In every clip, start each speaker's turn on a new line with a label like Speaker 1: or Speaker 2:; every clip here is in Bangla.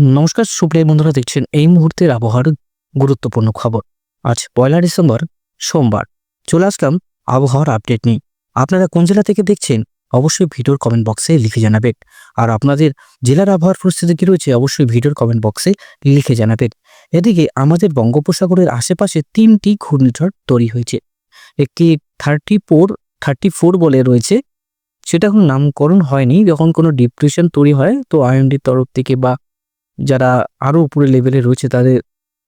Speaker 1: নমস্কার, সুপ্রিয় বন্ধুরা, দেখছেন এই মুহূর্তের আবহাওয়ার গুরুত্বপূর্ণ খবর। আজ পয়লা ডিসেম্বর, সোমবার। চলে আসলাম আবহাওয়ার আপডেট নিয়ে। আপনারা কোন জেলা থেকে দেখছেন, অবশ্যই ভিডিওর কমেন্ট বক্সে লিখে জানাবেন। আর আপনাদের জেলার আবহাওয়ার পরিস্থিতি কী রয়েছে, অবশ্যই ভিডিওর কমেন্ট বক্সে লিখে জানাবেন। এদিকে আমাদের বঙ্গোপসাগরের আশেপাশে তিনটি ঘূর্ণিঝড় তৈরি হয়েছে। একটি থার্টি ফোর থার্টি ফোর বলে রয়েছে। সেটা এখন নামকরণ হয়নি, যখন কোনো ডিপ্রেশন তৈরি হয়, তো আইএমডির তরফ থেকে বা যারা আরও উপরে লেভেলে রয়েছে, তাদের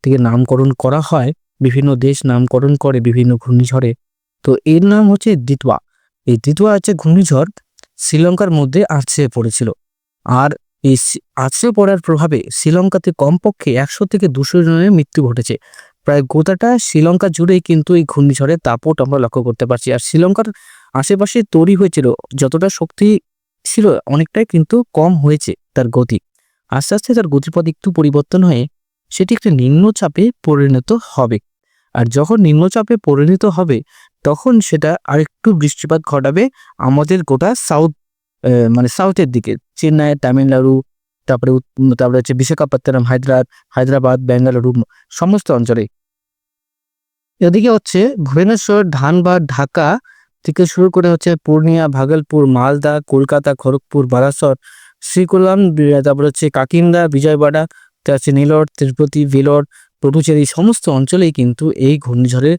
Speaker 1: থেকে নামকরণ করা হয়। বিভিন্ন দেশ নামকরণ করে, বিভিন্ন ঘূর্ণিঝড়ে। তো এর নাম হচ্ছে দিতওয়া এই দিতওয়া হচ্ছে ঘূর্ণিঝড় শ্রীলঙ্কার মধ্যে আছড়ে পড়েছিল। আর এই আছড়ে পড়ার প্রভাবে শ্রীলঙ্কাতে কমপক্ষে একশো থেকে দুশো জনের মৃত্যু ঘটেছে। প্রায় গোটাটা শ্রীলঙ্কা জুড়েই কিন্তু এই ঘূর্ণিঝড়ের দাপট আমরা লক্ষ্য করতে পারছি। আর শ্রীলঙ্কার আশেপাশে তৈরি হয়েছিল, যতটা শক্তি ছিল, অনেকটাই কিন্তু কম হয়েছে তার গতি। আস্তে আস্তে তার গতিপথ একটু পরিবর্তন হয়ে সেটি একটা নিম্নচাপে পরিণত হবে। আর যখন নিম্নচাপে পরিণত হবে, তখন সেটা আরেকটু বৃষ্টিপাত ঘটাবে আমাদের গোটা সাউথ মানে সাউথের দিকে। চেন্নাই, তামিলনাড়ু, তারপরে তারপরে হচ্ছে বিশাখাপত্তনম, হায়দ্রাবাদ হায়দ্রাবাদ, বেঙ্গালুরু, সমস্ত অঞ্চলে। এদিকে হচ্ছে ভুবনেশ্বর, ধানবাদ, ঢাকা থেকে শুরু করে হচ্ছে পূর্ণিয়া, ভাগলপুর, মালদা, কলকাতা, খড়গপুর, বারাসত শ্রীকুলাম তারপর হচ্ছে কাকিন্দা, বিজয়বাড়া তার হচ্ছে নীলর, তিরুপতি, ভেলোর পটুচেরি সমস্ত অঞ্চলেই কিন্তু এই ঘূর্ণিঝড়ের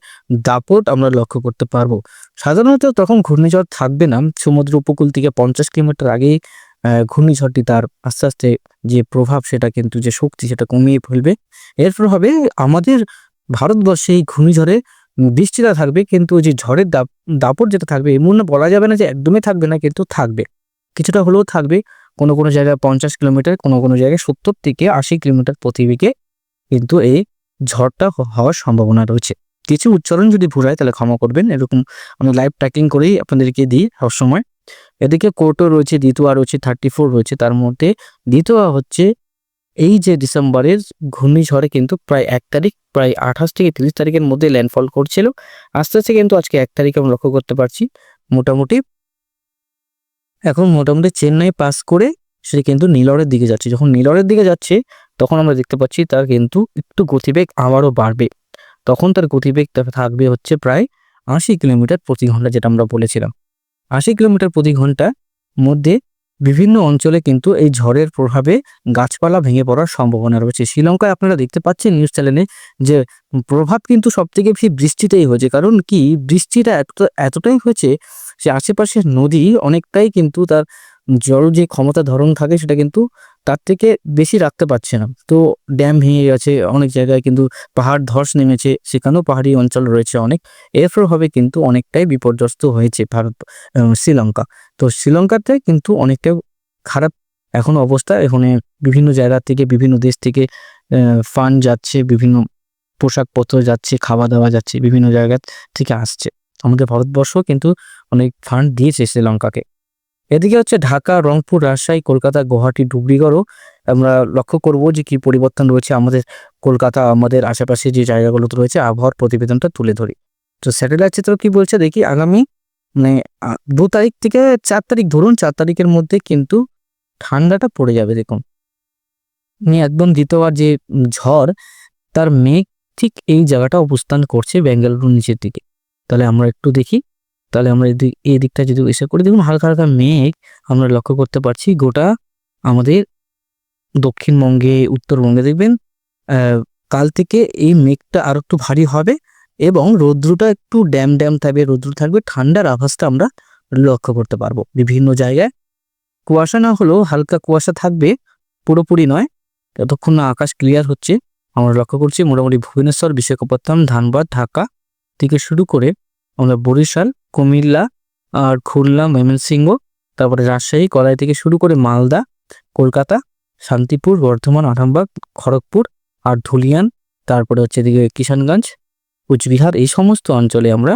Speaker 1: দাপট আমরা লক্ষ্য করতে পারব। সাধারণত তখন ঘূর্ণিঝড় থাকবে না। সমুদ্র উপকূল থেকে পঞ্চাশ কিলোমিটার আগেই ঘূর্ণিঝড়টি তার আস্তে আস্তে যে প্রভাব, সেটা কিন্তু যে শক্তি, সেটা কমিয়ে ফেলবে। এর প্রভাবে আমাদের ভারতবর্ষে এই ঘূর্ণিঝড়ে বৃষ্টিটা থাকবে, কিন্তু যে ঝড়ের দাপ, দাপট যেটা থাকবে, এমন বলা যাবে না যে একদমই থাকবে না, কিন্তু থাকবে। কিছুটা হলেও থাকবে। কোনো কোনো জায়গায় পঞ্চাশ কিলোমিটার, কোনো কোনো জায়গায় সত্তর থেকে আশি কিলোমিটার প্রতি উইকে কিন্তু এই ঝড়টা হওয়ার সম্ভাবনা রয়েছে। কিছু উচ্চারণ যদি ভুল হয় তাহলে ক্ষমা করবেন। এরকম আমি লাইভ ট্র্যাকিং করেই আপনাদেরকে দিই সবসময়। এদিকে কোর্টও রয়েছে, দ্বিতীয় রয়েছে থার্টি ফোর রয়েছে। তার মধ্যে দ্বিতীয় হচ্ছে এই যে ডিসেম্বরের ঘূর্ণিঝড়ে কিন্তু প্রায় এক তারিখ, প্রায় আঠাশ থেকে তিরিশ তারিখের মধ্যে ল্যান্ডফল করছিল। আস্তে আস্তে কিন্তু আজকে এক তারিখে আমরা লক্ষ্য করতে পারছি। মোটামুটি এখন মোটামুটি চেন্নাই পাস করে সে কিন্তু নীলরের দিকে যাচ্ছে। যখন নীলরের দিকে যাচ্ছে, তখন আমরা দেখতে পাচ্ছি তার কিন্তু একটু গতিবেগ আবারও বাড়বে। তখন তার গতিবেগ থাকবে হচ্ছে প্রায় আশি কিলোমিটার প্রতি ঘণ্টা যেটা আমরা বলেছিলাম। আশি কিলোমিটার প্রতি ঘণ্টা মধ্যে বিভিন্ন অঞ্চলে কিন্তু এই ঝড়ের প্রভাবে গাছপালা ভেঙে পড়ার সম্ভাবনা রয়েছে। শ্রীলঙ্কায় আপনারা দেখতে পাচ্ছেন নিউজ চ্যানেলে যে প্রভাব কিন্তু সব থেকে বেশি বৃষ্টিতেই হয়েছে। কারণ কি? বৃষ্টিটা এত, এতটাই হয়েছে যে আশেপাশের নদী অনেকটাই কিন্তু তার জল যে ক্ষমতা ধরন থাকে সেটা কিন্তু তার থেকে বেশি রাখতে পারছে না। তো ড্যাম ভেঙে গেছে, অনেক জায়গায় কিন্তু পাহাড় ধস নেমেছে, সেখানেও পাহাড়ি অঞ্চল রয়েছে অনেক। এর প্রভাবে কিন্তু অনেকটাই বিপর্যস্ত হয়েছে ভারত শ্রীলঙ্কা। তো শ্রীলঙ্কাতে কিন্তু অনেকটা খারাপ এখন অবস্থা। এখানে বিভিন্ন জায়গা থেকে, বিভিন্ন দেশ থেকে ফান্ড যাচ্ছে, বিভিন্ন পোশাকপত্র যাচ্ছে খাওয়া দাওয়া যাচ্ছে, বিভিন্ন জায়গা থেকে আসছে। আমাদের ভারতবর্ষ কিন্তু অনেক ফান্ড দিয়েছে শ্রীলঙ্কাকে। এদিকে হচ্ছে ঢাকা, রংপুর, রাজশাহী, কলকাতা, গুয়াহাটি, ডুবরিগড়ও আমরা লক্ষ্য করব যে কি পরিবর্তন রয়েছে আমাদের কলকাতা, আমাদের আশেপাশে যে জায়গাগুলোতে রয়েছে আবহাওয়ার প্রতিবেদনটা তুলে ধরি। তো স্যাটেলাইট চিত্র কি বলছে? দেখি আগামী মানে দু তারিখ থেকে চার তারিখ, ধরুন চার তারিখের মধ্যে কিন্তু ঠান্ডাটা পড়ে যাবে, দেখুন। মানে একদম দ্বিতীয়বার যে ঝড়, তার মেঘ ঠিক এই জায়গাটা অবস্থান করছে বেঙ্গালুরু নিচের দিকে। তাহলে আমরা একটু দেখি। তাহলে আমরা এই দিকটা যদি এসে করে, দেখুন হালকা হালকা মেঘ আমরা লক্ষ্য করতে পারছি। গোটা আমাদের দক্ষিণবঙ্গে, উত্তরবঙ্গে দেখবেন কাল থেকে এই মেঘটা আরও একটু ভারী হবে এবং রৌদ্রটা একটু ড্যাম ড্যাম থাকবে রৌদ্র থাকবে। ঠান্ডার আভাসটা আমরা লক্ষ্য করতে পারব বিভিন্ন জায়গায়। কুয়াশা না হলেও হালকা কুয়াশা থাকবে, পুরোপুরি নয়। যতক্ষণ না আকাশ ক্লিয়ার হচ্ছে, আমরা লক্ষ্য করছি মোটামুটি ভুবনেশ্বর, বিশাখাপত্তনম, ধানবাদ, ঢাকা থেকে শুরু করে আমরা বরিশাল, কুমিল্লা আর খুলনা, ময়মনসিংহ, তারপরে রাজশাহী, কলাই থেকে শুরু করে মালদা, কলকাতা, শান্তিপুর, বর্ধমান, আরামবাগ, খড়গপুর আর ধুলিয়ান, তারপরে হচ্ছে এদিকে কিষানগঞ্জ, কুচবিহার, এই সমস্ত অঞ্চলে আমরা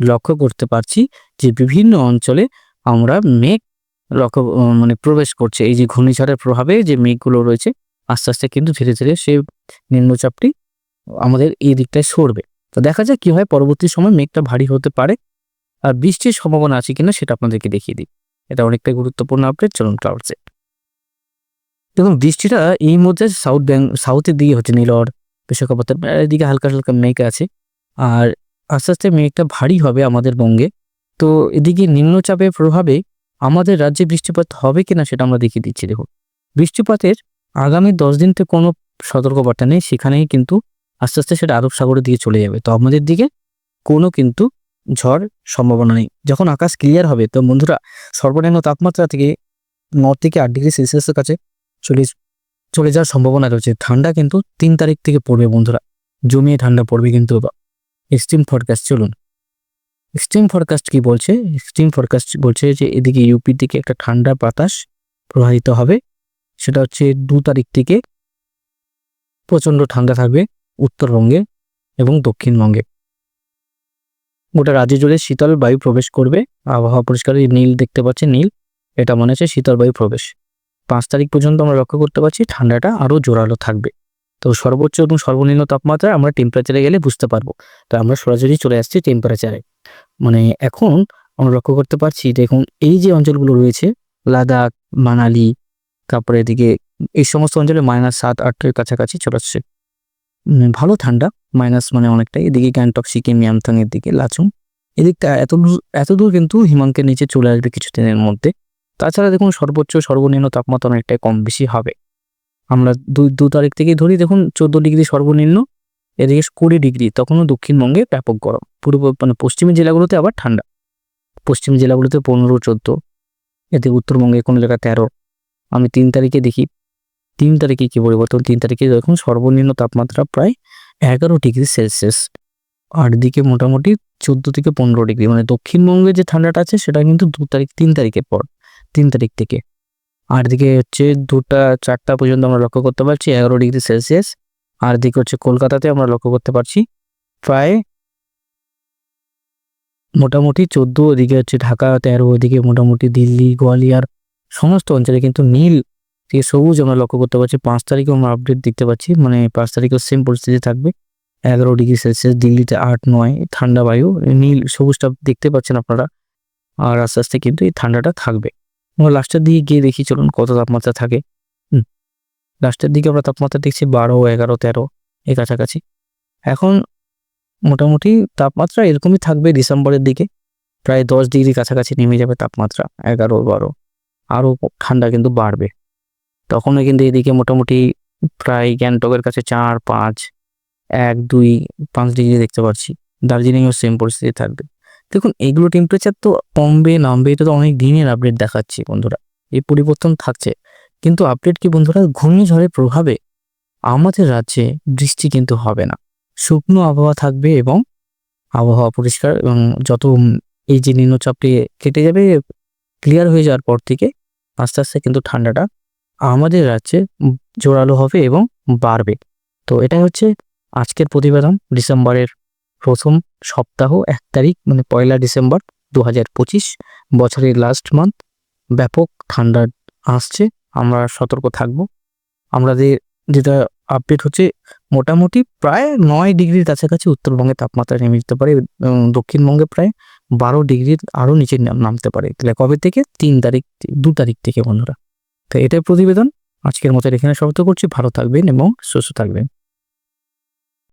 Speaker 1: লক্ষ্য করতে পারছি যে বিভিন্ন অঞ্চলে আমরা মেঘ লক্ষ্য মানে প্রবেশ করছে। এই যে ঘূর্ণিঝড়ের প্রভাবে যে মেঘগুলো রয়েছে, আস্তে আস্তে কিন্তু ধীরে ধীরে সেই নিম্নচাপটি আমাদের এই দিকটায় সরবে। তো দেখা যাক কি হয়, পরবর্তী সময় মেঘটা ভারী হতে পারে। আর বৃষ্টির সম্ভাবনা আছে কিনা সেটা আপনাদেরকে দেখিয়ে দিই। এটা অনেকটাই গুরুত্বপূর্ণ আপডেট চলুন ক্লাউডসে দেখুন, বৃষ্টিটা এই মধ্যে সাউথ ব্যাং সাউথের দিকে হচ্ছে নীলর বিশাখাপত্তনম এদিকে হালকা হালকা মেঘ আছে। আর আস্তে আস্তে মেঘটা ভারী হবে আমাদের বঙ্গে। তো এদিকে নিম্নচাপের প্রভাবে আমাদের রাজ্যে বৃষ্টিপাত হবে কিনা সেটা আমরা দেখিয়ে দিচ্ছি। দেখুন, বৃষ্টিপাতের আগামী দশ দিনতে কোনো সতর্কবার্তা নেই, সেখানেই কিন্তু আস্তে আস্তে সেটা আরব সাগরের দিকে চলে যাবে। তো আমাদের দিকে কোনো কিন্তু ঝড় সম্ভাবনা নেই। যখন আকাশ ক্লিয়ার হবে, তো বন্ধুরা সর্বনিম্ন তাপমাত্রা থেকে ন থেকে আট ডিগ্রি সেলসিয়াসের কাছে চলে চলে যাওয়ার সম্ভাবনা রয়েছে। ঠান্ডা কিন্তু তিন তারিখ থেকে পড়বে বন্ধুরা। জমিয়ে ঠান্ডা পড়বে কিন্তু এক্সট্রিম ফরকাস্ট চলুন। এক্সট্রিম ফরকাস্ট কি বলছে? এক্সট্রিম ফরকাস্ট বলছে যে এদিকে ইউপির দিকে একটা ঠান্ডা বাতাস প্রবাহিত হবে। সেটা হচ্ছে দু তারিখ থেকে প্রচণ্ড ঠান্ডা থাকবে। উত্তরবঙ্গে এবং দক্ষিণবঙ্গে। গোটা রাজ্য জুড়ে শীতল বায়ু প্রবেশ করবে। আবহাওয়া পরিষ্কার নীল দেখতে পাচ্ছি, নীল। এটা মনে হচ্ছে শীতল বায়ু প্রবেশ। পাঁচ তারিখ পর্যন্ত আমরা লক্ষ্য করতে পারছি, ঠান্ডাটা আরও জোরালো থাকবে। তো সর্বোচ্চ এবং সর্বনিম্ন তাপমাত্রা আমরা টেম্পারেচারে গেলে বুঝতে পারব। তো আমরা সরাসরি চলে আসছি টেম্পারেচারে মানে এখন আমরা লক্ষ্য করতে পারছি, দেখুন, এই যে অঞ্চলগুলো রয়েছে, লাদাখ, মানালি, তারপরে এদিকে এই সমস্ত অঞ্চলে মাইনাস সাত আটের কাছাকাছি চলে আসছে। ভালো ঠান্ডা মাইনাস মানে অনেকটাই। এদিকে গ্যাংটক সিকিম ইয়ামথাং এর দিকে লাচুং এদিকটা এত এত দূর কিন্তু হিমাঙ্কের নিচে চলে আসবে কিছুদিনের মধ্যে। তাছাড়া দেখুন সর্বোচ্চ সর্বনিম্ন তাপমাত্রা অনেকটাই কম বেশি হবে। আমরা দুই, দু তারিখ থেকে ধরি, দেখুন চোদ্দ ডিগ্রি সর্বনিম্ন, এদিকে কুড়ি ডিগ্রি, তখনও দক্ষিণবঙ্গে ব্যাপক গরম। পূর্ব মানে পশ্চিমী জেলাগুলোতে আবার ঠান্ডা। পশ্চিম জেলাগুলোতে পনেরো, চোদ্দ, এদিকে উত্তরবঙ্গে কোনো জায়গায় তেরো। আমি তিন তারিখে দেখি তিন তারিখে কি পরিবর্তন? তিন তারিখে দেখুন সর্বনিম্ন তাপমাত্রা প্রায় এগারো ডিগ্রি সেলসিয়াস। আর দিকে মোটামুটি চোদ্দ থেকে পনেরো ডিগ্রি। মানে দক্ষিণবঙ্গে যে ঠান্ডাটা আছে, সেটা কিন্তু দু তারিখ, তিন তারিখের পর, তিন তারিখ থেকে। আর দিকে হচ্ছে দুটা, চারটা পর্যন্ত আমরা লক্ষ্য করতে পারছি, এগারো ডিগ্রি সেলসিয়াস। আর দিকে হচ্ছে কলকাতাতে আমরা লক্ষ্য করতে পারছি, প্রায় মোটামুটি চোদ্দ, ওদিকে হচ্ছে ঢাকা, তেরো, ওদিকে মোটামুটি দিল্লি, গোয়ালিয়ার, সমস্ত অঞ্চলে কিন্তু নীল থেকে সবুজ আমরা লক্ষ্য করতে পারছি পাঁচ তারিখেও আমরা আপডেট দেখতে পাচ্ছি। মানে পাঁচ তারিখেও সেম পরিস্থিতি থাকবে। এগারো ডিগ্রি সেলসিয়াস দিল্লিতে আট, নয়, ঠান্ডা বায়ু, নীল, সবুজটা দেখতে পাচ্ছেন আপনারা। আর আস্তে আস্তে কিন্তু এই ঠান্ডাটা থাকবে। আমরা লাস্টের দিকে গিয়ে দেখি, চলুন কত তাপমাত্রা থাকে। লাস্টের দিকে আমরা তাপমাত্রা দেখছি বারো, এগারো, তেরো এই কাছাকাছি। এখন মোটামুটি তাপমাত্রা এরকমই থাকবে ডিসেম্বরের দিকে। প্রায় দশ ডিগ্রি কাছাকাছি নেমে যাবে তাপমাত্রা, এগারো, বারো। আরও ঠান্ডা কিন্তু বাড়বে। তখনও কিন্তু এদিকে মোটামুটি প্রায় গ্যাংটকের কাছে চার, পাঁচ, এক, দুই, পাঁচ ডিগ্রি দেখতে পাচ্ছি। দার্জিলিংয়েও সেম পরিস্থিতি থাকবে। দেখুন এইগুলো টেম্পারেচার তো কমবে, নামবে, এটা তো অনেক দিনের আপডেট দেখাচ্ছি বন্ধুরা। এই পরিবর্তন থাকছে। কিন্তু আপডেট কি বন্ধুরা? ঘূর্ণিঝড়ের প্রভাবে আমাদের রাজ্যে বৃষ্টি কিন্তু হবে না। শুকনো আবহাওয়া থাকবে এবং আবহাওয়া পরিষ্কার এবং যত এই যে নিম্নচাপটি কেটে যাবে ক্লিয়ার হয়ে যাওয়ার পর থেকে আস্তে আস্তে কিন্তু ঠান্ডাটা আমাদের রাজ্যে জোরালো হবে এবং বাড়বে। তো এটাই হচ্ছে আজকের প্রতিবেদন। ডিসেম্বরের প্রথম সপ্তাহ, এক তারিখ মানে পয়লা ডিসেম্বর দু হাজার পঁচিশ, বছরের লাস্ট মান্থ ব্যাপক ঠান্ডা আসছে, আমরা সতর্ক থাকব। আমাদের যেটা আপডেট হচ্ছে, মোটামুটি প্রায় নয় ডিগ্রির কাছাকাছি উত্তরবঙ্গে তাপমাত্রা নেমে যেতে পারে দক্ষিণবঙ্গে প্রায় বারো ডিগ্রির আরও নিচে নাম- নামতে পারে। তাহলে কবে থেকে? তিন তারিখ, দু তারিখ থেকে বন্ধুরা। তো এটাই প্রতিবেদন। আজকের মতো এখানে শব্দ করছি। ভালো থাকবেন এবং সুস্থ থাকবেন।